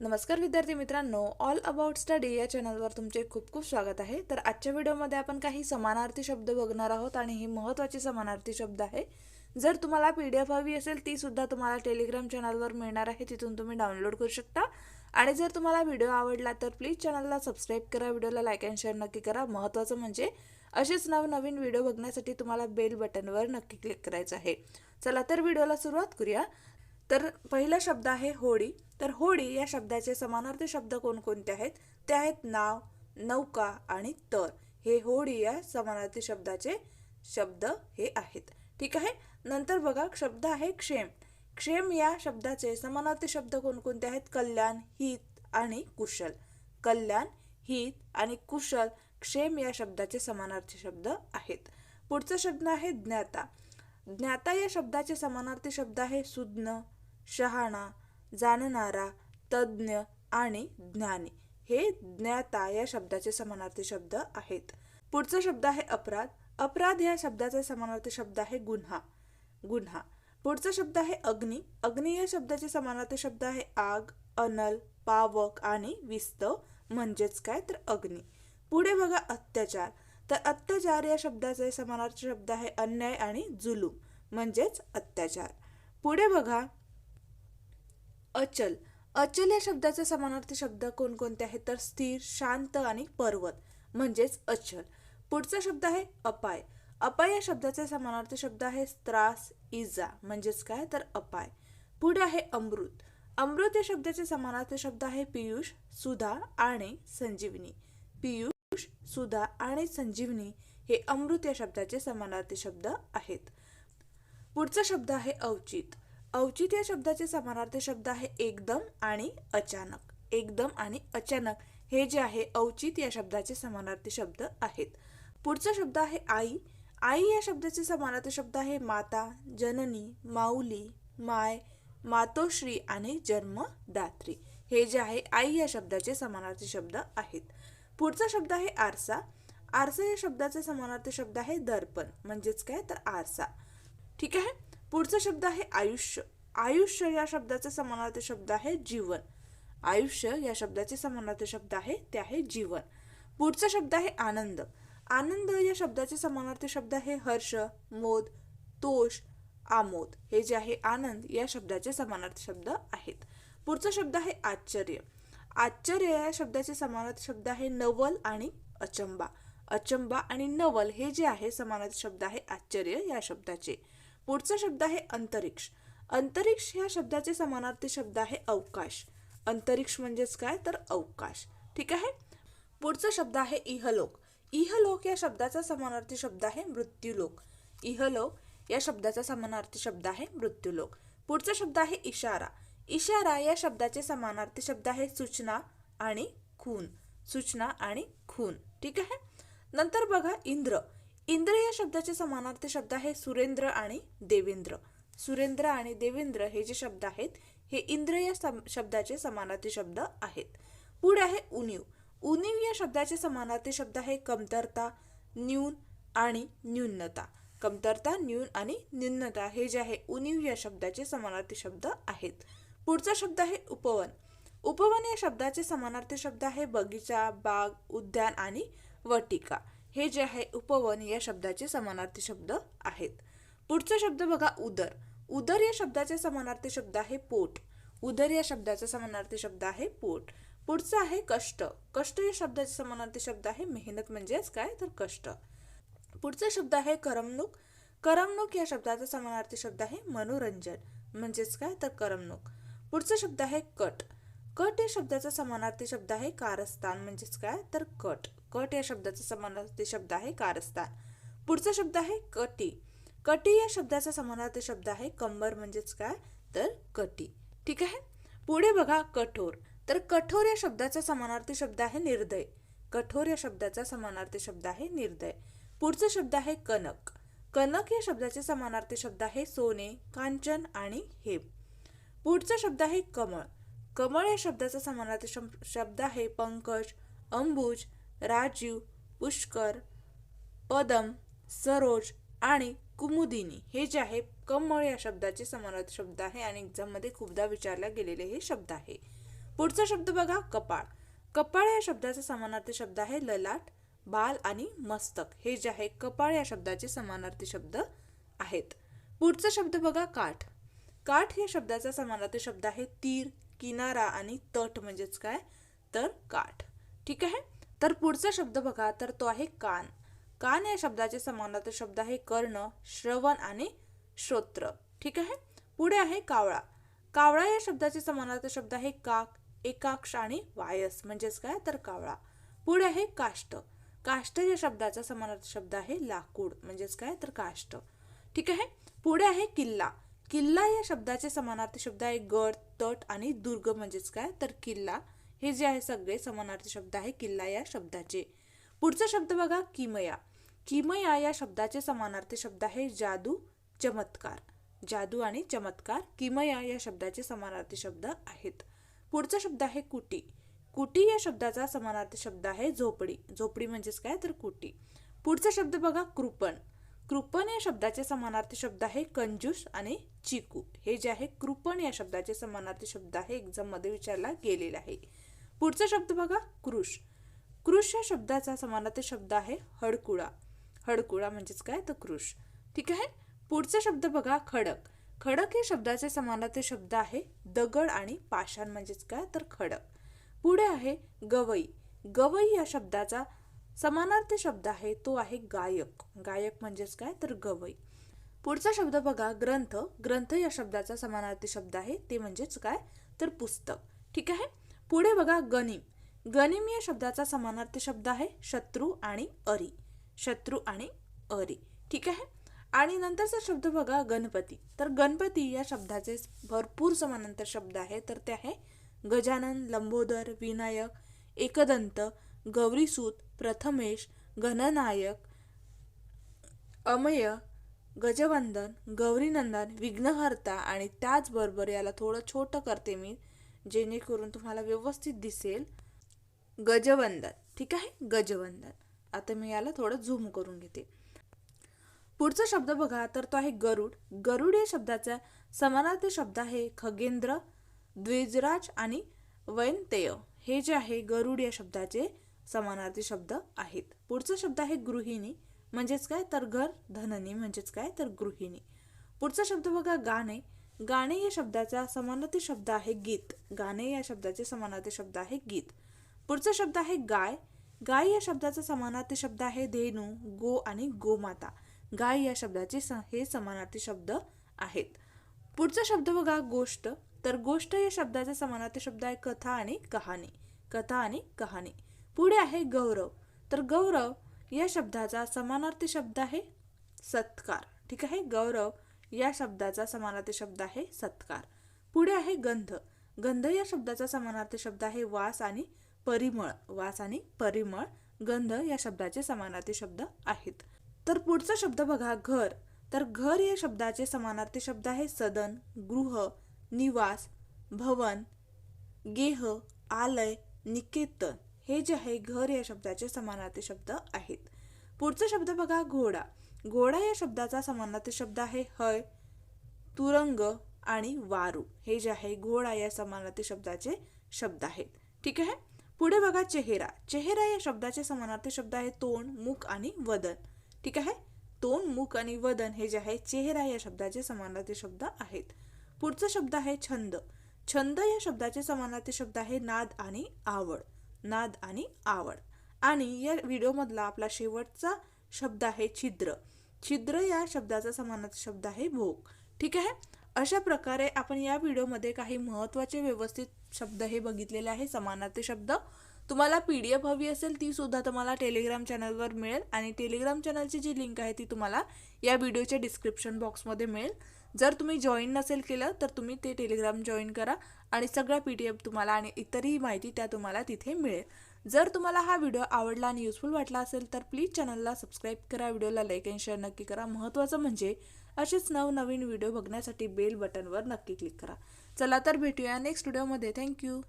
नमस्कार विद्यार्थी मित्रांनो ऑल अबाउट स्टडी या चॅनलवर तुमचे खूप खूप स्वागत आहे. तर आजच्या व्हिडिओमध्ये आपण काही समानार्थी शब्द बघणार आहोत आणि ही महत्त्वाची समानार्थी शब्द आहे. जर तुम्हाला पी डी एफ हवी असेल ती सुद्धा तुम्हाला टेलिग्राम चॅनलवर मिळणार आहे तिथून तुम्ही डाउनलोड करू शकता. आणि जर तुम्हाला व्हिडिओ आवडला तर प्लीज चॅनलला सबस्क्राईब करा व्हिडिओला लाईक अँड शेअर नक्की करा. महत्त्वाचं म्हणजे असेच नवनवीन व्हिडिओ बघण्यासाठी तुम्हाला बेल बटनवर नक्की क्लिक करायचं आहे. चला तर व्हिडिओला सुरुवात करूया. तर पहिला शब्द आहे होळी तर होळी या शब्दाचे समानार्थी शब्द कोणकोणते आहेत? ते आहेत नाव नौका आणि तर. हे होळी या समानार्थी शब्दाचे शब्द हे आहेत. ठीक आहे? नंतर बघा शब्द आहे क्षेम. क्षेम या शब्दाचे समानार्थी शब्द कोणकोणते आहेत? कल्याण हित आणि कुशल. कल्याण हित आणि कुशल क्षेम या शब्दाचे समानार्थी शब्द आहेत. पुढचा शब्द आहे ज्ञाता. ज्ञाता या शब्दाचे समानार्थी शब्द आहे सुज्ञ शहाणा जाणणारा तज्ज्ञ आणि ज्ञानी. हे ज्ञाता या शब्दाचे समानार्थी शब्द आहेत. पुढचा शब्द आहे अपराध. अपराध या शब्दाचा समानार्थी शब्द आहे गुन्हा. गुन्हा. पुढचा शब्द आहे अग्नी. अग्नी या शब्दाचे समानार्थी शब्द आहे आग अनल पावक आणि विस्त म्हणजेच काय तर अग्नी. पुढे बघा अत्याचार. तर अत्याचार या शब्दाचे समानार्थी शब्द आहे अन्याय आणि जुलूम म्हणजेच अत्याचार. पुढे बघा अचल. अचल या शब्दाचे समानार्थी शब्द कोणकोणते आहेत? तर स्थिर शांत आणि पर्वत म्हणजेच अचल. पुढचा शब्द आहे अपाय. अपाय या शब्दाचे समानार्थी शब्द आहे त्रास इजा म्हणजेच काय? तर अपाय. पुढे आहे अमृत. अमृत या शब्दाचे समानार्थी शब्द आहे पियुष सुधा आणि संजीवनी. पियुष सुधा आणि संजीवनी हे अमृत या शब्दाचे समानार्थी शब्द आहेत. पुढचा शब्द आहे अवचित अवचित या शब्दाचे समानार्थी शब्द आहे एकदम आणि अचानक. एकदम आणि अचानक हे जे आहे अवचित या शब्दाचे समानार्थी शब्द आहेत. पुढचा शब्द आहे आई. आई या शब्दाचे समानार्थी शब्द आहे माता जननी माऊली माय मातोश्री आणि जन्मदात्री. हे जे आहे आई या शब्दाचे समानार्थी शब्द आहेत. पुढचा शब्द आहे आरसा. आरसा या शब्दाचे समानार्थी शब्द आहे दर्पण. म्हणजेच काय? तर आरसा. ठीक आहे? पुढचा शब्द आहे आयुष्य. आयुष्य या शब्दाचे समानार्थी शब्द आहे जीवन. आयुष्य या शब्दाचे समानार्थी शब्द आहे ते आहे जीवन. पुढचा शब्द आहे आनंद. आनंद या शब्दाचे समानार्थी शब्द आहे हर्ष मोद तोष आमोद. हे जे आहे आनंद या शब्दाचे समानार्थी शब्द आहेत. पुढचा शब्द आहे आश्चर्य. आश्चर्य या शब्दाचे समानार्थी शब्द आहे नवल आणि अचंबा. अचंबा आणि नवल हे जे आहे समानार्थी शब्द आहे आश्चर्य या शब्दाचे. पुढचा शब्द आहे अंतरिक्ष. अंतरिक्ष या शब्दाचे समानार्थी शब्द आहे अवकाश. अंतरिक्ष म्हणजेच काय? तर अवकाश. ठीक आहे? पुढचा शब्द आहे इहलोक. इहलोक या शब्दाचा समानार्थी शब्द आहे मृत्यूलोक. इहलोक या शब्दाचा समानार्थी शब्द आहे मृत्यूलोक. पुढचा शब्द आहे इशारा. इशारा या शब्दाचे समानार्थी शब्द आहे सूचना आणि खून. सूचना आणि खून. ठीक आहे? नंतर बघा इंद्र. इंद्र या शब्दाचे समानार्थी शब्द आहे सुरेंद्र आणि देवेंद्र. सुरेंद्र आणि देवेंद्र हे जे शब्द आहेत हे इंद्र या सम- शब्दाचे समानार्थी शब्द आहेत. पुढे आहे उणीव. उणीव या शब्दाचे समानार्थी शब्द आहे कमतरता न्यून आणि न्यूनता. कमतरता न्यून आणि न्यूनता हे जे आहे उणीव या शब्दाचे समानार्थी शब्द आहेत. पुढचा शब्द आहे उपवन. उपवन या शब्दाचे समानार्थी शब्द आहे बगीचा बाग उद्यान आणि वटिका. हे जे आहे उपवन या शब्दाचे समानार्थी शब्द आहेत. पुढचा शब्द बघा उदर. उदर या शब्दाचे समानार्थी शब्द आहे पोट. उदर या शब्दाचा समानार्थी शब्द आहे पोट. पुढचा आहे कष्ट. कष्ट या शब्दाचे समानार्थी शब्द आहे मेहनत म्हणजेच काय? तर कष्ट. पुढचा शब्द आहे करमणूक. करमणूक या शब्दाचा समानार्थी शब्द आहे मनोरंजन म्हणजेच काय? तर करमणूक. पुढचा शब्द आहे कट. कट या शब्दाचा समानार्थी शब्द आहे कारस्थान म्हणजेच काय? तर कट. कट या शब्दाचा समानार्थी शब्द आहे कारस्थान. पुढचा शब्द आहे कटी. कटी या शब्दाचा समानार्थी शब्द आहे कंबर म्हणजेच काय? तर कटी. ठीक आहे? पुढे बघा कठोर. तर कठोर या शब्दाचा समानार्थी शब्द आहे निर्दय. कठोर या शब्दाचा समानार्थी शब्द आहे निर्दय. पुढचा शब्द आहे कनक. कनक या शब्दाचे समानार्थी शब्द आहे सोने कांचन आणि हेब. पुढचा शब्द आहे कमळ. कमळ या शब्दाचा समानार्थी शब्द आहे. पंकज अंबुज राजीव पुष्कर पदम सरोज आणि कुमुदिनी हे जे आहे कमळ या शब्दाचे समानार्थी शब्द आहे आणि एक्झाममध्ये खूपदा विचारला गेलेले हे शब्द आहे. पुढचा शब्द बघा कपाळ. कपाळ या शब्दाचा समानार्थी शब्द आहे ललाट बाल आणि मस्तक. हे जे आहे कपाळ या शब्दाचे समानार्थी शब्द आहेत. पुढचा शब्द बघा काठ. काठ या शब्दाचा समानार्थी शब्द आहे तीर किनारा आणि तट म्हणजेच काय? तर काठ. ठीक आहे? तर पुढचा शब्द बघा तर तो आहे कान. कान या शब्दाचे समानार्थी शब्द आहे कर्ण श्रवण आणि श्रोत्र. ठीक आहे? पुढे आहे कावळा. कावळा या शब्दाचे समानार्थी शब्द आहे काक एकाक्ष आणि वायस. म्हणजेच काय? तर कावळा. पुढे आहे काष्ट. काष्ट या शब्दाचा समानार्थी शब्द आहे लाकूड. म्हणजेच काय? तर काष्ट. ठीक आहे? पुढे आहे किल्ला. किल्ला या शब्दाचे समानार्थी शब्द आहे गड तट आणि दुर्ग म्हणजेच काय? तर किल्ला हे जे आहे सगळे समानार्थी शब्द आहे किल्ला या शब्दाचे. पुढचा शब्द बघा किमया. किमया या शब्दाचे समानार्थी शब्द आहे जादू चमत्कार. जादू आणि चमत्कार किमया या शब्दाचे समानार्थी शब्द आहेत. पुढचा शब्द आहे कुटी. कुटी या शब्दाचा समानार्थी शब्द आहे झोपडी. झोपडी म्हणजेच काय? तर कुटी. पुढचा शब्द बघा कृपण. कृपण या शब्दाचे समानार्थी शब्द आहे कंजूस आणि चिकू. हे जे आहे कृपण या शब्दाचे समानार्थी शब्द आहे एक्झाममध्ये विचारला गेलेला आहे. पुढचा शब्द बघा कृष. कृष या शब्दाचा समानार्थी शब्द आहे हडकुळा. हडकुळा म्हणजेच काय? तर कृष. ठीक आहे? पुढचा शब्द बघा खडक. खडक या शब्दाचे समानार्थी शब्द आहे दगड आणि पाषाण म्हणजेच काय? तर खडक. पुढे आहे गवई. गवई या शब्दाचा समानार्थी शब्द आहे तो आहे गायक. गायक म्हणजेच काय? तर गवई. पुढचा शब्द बघा ग्रंथ. ग्रंथ या शब्दाचा समानार्थी शब्द आहे ते म्हणजेच काय? तर पुस्तक. ठीक आहे? पुढे बघा गनिम. गनिम या शब्दाचा समानार्थी शब्द आहे शत्रू आणि अरी. शत्रू आणि अरी. ठीक आहे? आणि नंतरचा शब्द बघा गणपती. तर गणपती या शब्दाचे भरपूर समानांतर शब्द आहे तर ते आहे गजानन लंबोदर विनायक एकदंत गौरीसूत प्रथमेश घननायक अमय गजवंदन गौरीनंदन विघ्नहर्ता आणि त्याचबरोबर याला थोडं छोटं करते मी जेणेकरून तुम्हाला व्यवस्थित दिसेल. गजवंदन. ठीक आहे? गजवंदन. आता मी याला थोडं झूम करून घेते. पुढचा शब्द बघा तर तो आहे गरुड. गरुड या शब्दाचा समानार्थी शब्द आहे खगेंद्र द्विजराज आणि वैनतेय. हे जे आहे गरुड या शब्दाचे समानार्थी शब्द आहेत. पुढचा शब्द आहे गृहिणी. म्हणजेच काय? तर घर धननी. म्हणजेच काय? तर गृहिणी. पुढचा शब्द बघा गाणे. गाणे या शब्दाचा समानार्थी शब्द आहे गीत. गाणे या शब्दाचे समानार्थी शब्द आहे गीत. पुढचा शब्द आहे गाय. गाय या शब्दाचा समानार्थी शब्द आहे धेनू गो आणि गोमाता. गाय या शब्दाचे स- हे समानार्थी शब्द आहेत. पुढचा शब्द बघा गोष्ट. तर गोष्ट या शब्दाचे समानार्थी शब्द आहे कथा आणि कहाणी. कथा आणि कहाणी. पुढे आहे गौरव. तर गौरव या शब्दाचा समानार्थी शब्द आहे सत्कार. ठीक आहे? गौरव या शब्दाचा समानार्थी शब्द आहे सत्कार. पुढे आहे गंध. गंध या शब्दाचा समानार्थी शब्द आहे वास आणि परिमळ. वास आणि परिमळ गंध या शब्दाचे समानार्थी शब्द आहेत. तर पुढचा शब्द बघा घर. तर घर या शब्दाचे समानार्थी शब्द आहे सदन गृह निवास भवन गेह आलय निकेतन. हे जे आहे घर या शब्दाचे समानार्थी शब्द आहेत. पुढचा शब्द बघा घोडा. घोडा या शब्दाचा समानार्थी शब्द आहे हय तुरंग आणि वारू. हे जे आहे घोडा या समानार्थी शब्दाचे शब्द आहेत. ठीक आहे? पुढे बघा चेहरा. चेहरा या शब्दाचे समानार्थी शब्द आहे तोंड मुख आणि वदन. ठीक आहे? तोंड मुख आणि वदन हे जे आहे चेहरा या शब्दाचे समानार्थी शब्द आहेत. पुढचा शब्द आहे छंद. छंद या शब्दाचे समानार्थी शब्द आहे नाद आणि आवड. नाद आणि आवड. आणि या व्हिडिओमधला आपला शेवटचा शब्द आहे छिद्र. छिद्र या शब्दाचा समानाचा शब्द आहे भोग. ठीक आहे? अशा प्रकारे आपण या व्हिडिओमध्ये काही महत्त्वाचे व्यवस्थित शब्द हे बघितलेले आहे समानार्थी शब्द. तुम्हाला पी डी एफ हवी असेल ती सुद्धा तुम्हाला टेलिग्राम चॅनलवर मिळेल. आणि टेलिग्राम चॅनलची जी लिंक आहे ती तुम्हाला या व्हिडिओच्या डिस्क्रिप्शन बॉक्समध्ये मिळेल. जर तुम्ही जॉईन नसेल केलं तर तुम्ही ते टेलिग्राम जॉईन करा आणि सगळ्या पी डी एफ तुम्हाला आणि इतरही माहिती त्या तुम्हाला तिथे मिळेल. जर तुम्हाला हा व्हिडिओ आवडला आणि युजफुल वाटला असेल तर प्लीज चॅनलला सबस्क्राईब करा व्हिडिओला लाईक अँड शेअर नक्की करा. महत्त्वाचं म्हणजे असेच नवनवीन व्हिडिओ बघण्यासाठी बेल बटनवर नक्की क्लिक करा. चला तर भेटूया नेक्स्ट व्हिडिओमध्ये थँक्यू